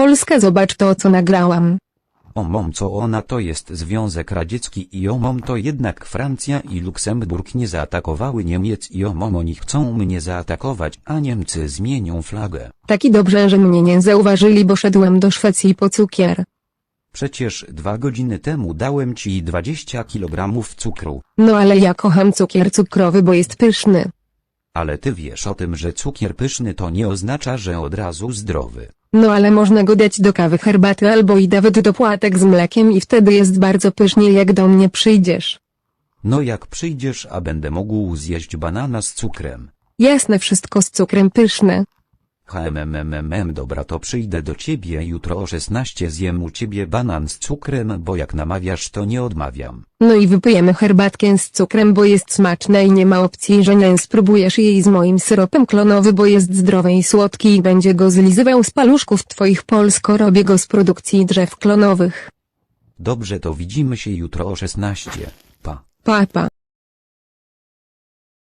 Polska zobacz to co nagrałam. O mom co ona to jest Związek Radziecki i o mom to jednak Francja i Luksemburg nie zaatakowały Niemiec i o mom oni chcą mnie zaatakować, a Niemcy zmienią flagę. Taki dobrze, że mnie nie zauważyli, bo szedłem do Szwecji po cukier. Przecież dwa godziny temu dałem ci 20 kg cukru, No ale ja kocham cukier cukrowy, bo jest pyszny. ale ty wiesz o tym, że cukier pyszny to nie oznacza, że od razu zdrowy. No ale można go dać do kawy, herbaty albo i nawet do płatek z mlekiem i wtedy jest bardzo pysznie jak do mnie przyjdziesz. No jak przyjdziesz, a będę mógł zjeść banana z cukrem. Jasne wszystko z cukrem pyszne. HMMMM dobra to przyjdę do ciebie jutro o 16 zjem u ciebie banan z cukrem, bo jak namawiasz to nie odmawiam. No i wypijemy herbatkę z cukrem, bo jest smaczna i nie ma opcji, że nie spróbujesz jej z moim syropem klonowy, bo jest zdrowy i słodki i będzie go zlizywał z paluszków twoich polsko robię go z produkcji drzew klonowych. Dobrze to widzimy się jutro o 16. Pa. Papa.